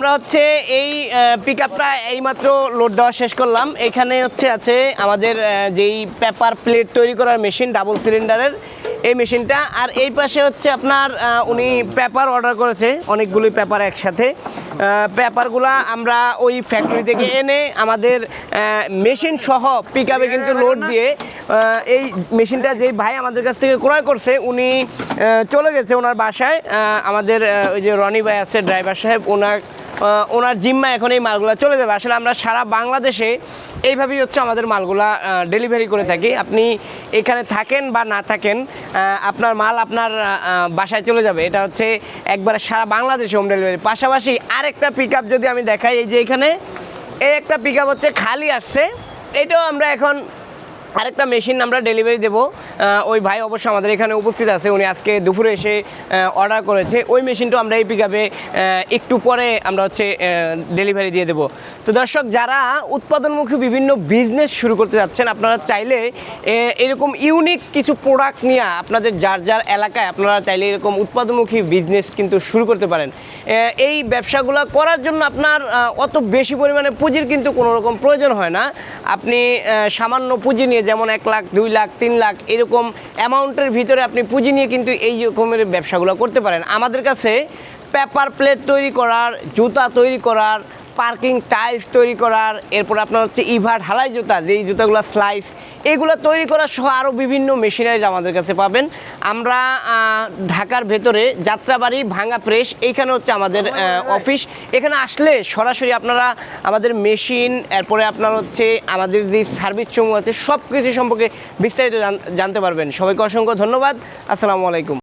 আমরা হচ্ছে এই পিক আপটা এইমাত্র লোড দেওয়া শেষ করলাম। এখানে হচ্ছে আছে আমাদের যেই পেপার প্লেট তৈরি করার মেশিন ডাবল সিলিন্ডারের এই মেশিনটা আর এই পাশে হচ্ছে আপনার উনি পেপার অর্ডার করেছে, অনেকগুলি পেপার একসাথে। পেপারগুলা আমরা ওই ফ্যাক্টরি থেকে এনে আমাদের মেশিন সহ পিক আপে কিন্তু লোড দিয়ে এই মেশিনটা যেই ভাই আমাদের কাছ থেকে ক্রয় করছে, উনি চলে গেছে ওনার বাসায়। আমাদের ওই যে রনি ভাই আছে ড্রাইভার সাহেব, ওনার ওনার জিম্মা এখন এই মালগুলো চলে যাবে। আসলে আমরা সারা বাংলাদেশে এইভাবেই হচ্ছে আমাদের মালগুলা ডেলিভারি করে থাকি। আপনি এখানে থাকেন বা না থাকেন আপনার মাল আপনার বাসায় চলে যাবে। এটা হচ্ছে একবার সারা বাংলাদেশে হোম ডেলিভারি পাশাপাশি আরেকটা পিক যদি আমি দেখাই, এই যে এখানে, এই একটা পিক হচ্ছে খালি আসছে। এটাও আমরা এখন আরেকটা মেশিন আমরা ডেলিভারি দেবো। ওই ভাই অবশ্য আমাদের এখানে উপস্থিত আছে, উনি আজকে দুপুরে এসে অর্ডার করেছে। ওই মেশিনটা আমরা এই পিক একটু পরে আমরা হচ্ছে ডেলিভারি দিয়ে দেবো। তো দর্শক, যারা উৎপাদনমুখী বিভিন্ন বিজনেস শুরু করতে যাচ্ছেন, আপনারা চাইলে এরকম ইউনিক কিছু প্রোডাক্ট নিয়ে আপনাদের যার যার এলাকায় আপনারা চাইলে এরকম উৎপাদনমুখী বিজনেস কিন্তু শুরু করতে পারেন। এই ব্যবসাগুলো করার জন্য আপনার অত বেশি পরিমাণে পুঁজির কিন্তু কোনো রকম প্রয়োজন হয় না। আপনি সামান্য পুঁজি নিয়ে যেমন এক লাখ, দুই লাখ, তিন লাখ, এরকম অ্যামাউন্টের ভিতরে আপনি পুঁজি নিয়ে কিন্তু এই রকমের ব্যবসাগুলো করতে পারেন। আমাদের কাছে পেপার প্লেট তৈরি করার, জুতা তৈরি করার পার্কিং টাইলস তৈরি করার এরপর আপনার হচ্ছে ইভা ঢালাই জুতা যেই জুতাগুলো স্লাইস এগুলো তৈরি করার সহ আরও বিভিন্ন মেশিনারিজ আমাদের কাছে পাবেন। আমরা ঢাকার ভেতরে যাত্রাবাড়ি ভাঙা প্রেস এইখানে হচ্ছে আমাদের অফিস এখানে আসলে সরাসরি আপনারা আমাদের মেশিন এরপরে আপনার হচ্ছে আমাদের যে সার্ভিস সমূহ আছে সব কিছু সম্পর্কে বিস্তারিত জানতে পারবেন। সবাইকে অসংখ্য ধন্যবাদ। আসসালামু আলাইকুম।